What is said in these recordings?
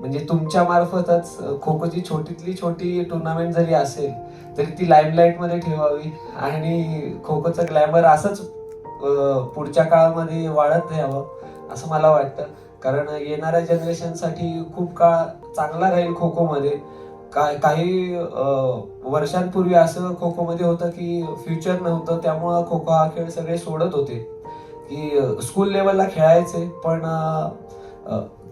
म्हणजे तुमच्या मार्फतच खो खोची छोटीतली छोटी टुर्नामेंट जरी असेल तरी ती लाईमलाईटमध्ये ठेवावी. आणि खो खोचं ग्लॅमर असंच पुढच्या काळामध्ये वाढत यावं असं मला वाटतं. कारण येणाऱ्या जनरेशनसाठी खूप काळ चांगला राहील खो खोमध्ये काय काही वर्षांपूर्वी असं खो खोमध्ये होतं की फ्युचर नव्हतं. त्यामुळं खो खो हा खेळ सगळे सोडत होते. की स्कूल लेवलला खेळायचे पण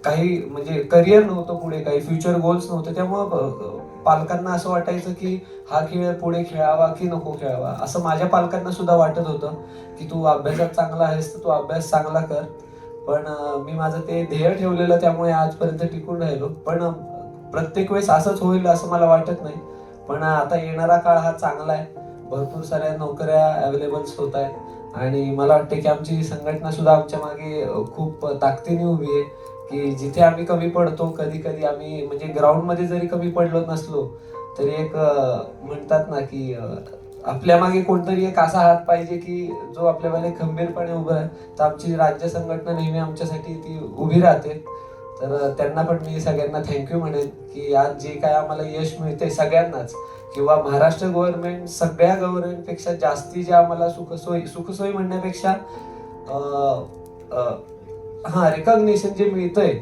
काही म्हणजे करिअर नव्हतं पुढे काही फ्युचर गोल्स नव्हते. त्यामुळं पालकांना असं वाटायचं की हा खेळ पुढे खेळावा की नको खेळावा? असं माझ्या पालकांना सुद्धा वाटत होतं की तू अभ्यासात चांगला आहेस तर तू अभ्यास चांगला कर. पण मी माझं ते ध्येय ठेवलेलं त्यामुळे आजपर्यंत टिकून राहिलो. पण प्रत्येक वेळेस असंच होईल असं मला वाटत नाही. पण आता येणारा काळ हा चांगला आहे. भरपूर साऱ्या नोकऱ्या अवेलेबल्स होत आहेत. आणि मला वाटते की आमची संघटना सुद्धा आमच्या मागे खूप ताकदीने उभी आहे. की जिथे आम्ही कमी पडतो कधी कधी आम्ही म्हणजे ग्राउंडमध्ये जरी कमी पडलो नसलो तरी एक म्हणतात ना की आपल्या मागे कोणतरी एक असा हात पाहिजे की जो आपल्या मागे खंबीरपणे उभं आहे तर आमची राज्य संघटना नेहमी आमच्यासाठी ती उभी राहते. तर त्यांना पण मी सगळ्यांना थँक्यू म्हणेन की आज जे काय आम्हाला यश मिळते सगळ्यांनाच. किंवा महाराष्ट्र गव्हर्नमेंट सगळ्या गव्हर्नमेंटपेक्षा जास्ती जे आम्हाला सुखसोयी सुखसोयी म्हणण्यापेक्षा हा रेकॉग्निशन जे मिळतंय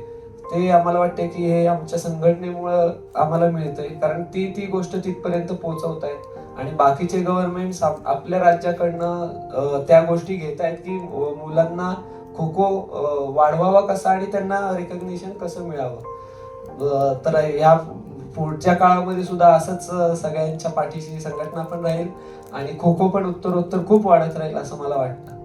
ते आम्हाला वाटते की हे आमच्या संघटनेमुळं आम्हाला मिळतंय. कारण ती ती गोष्ट तिथपर्यंत पोहोचवत आहेत आणि बाकीचे गव्हर्नमेंट आपल्या राज्याकडनं त्या गोष्टी घेत आहेत की मुलांना खो खो वाढवावा कसा आणि त्यांना रेकग्निशन कसं मिळावं. तर या पुढच्या काळामध्ये सुद्धा असंच सगळ्यांच्या पाठीशी संघटना पण राहील आणि खो खो पण उत्तरोत्तर खूप वाढत राहील असं मला वाटतं.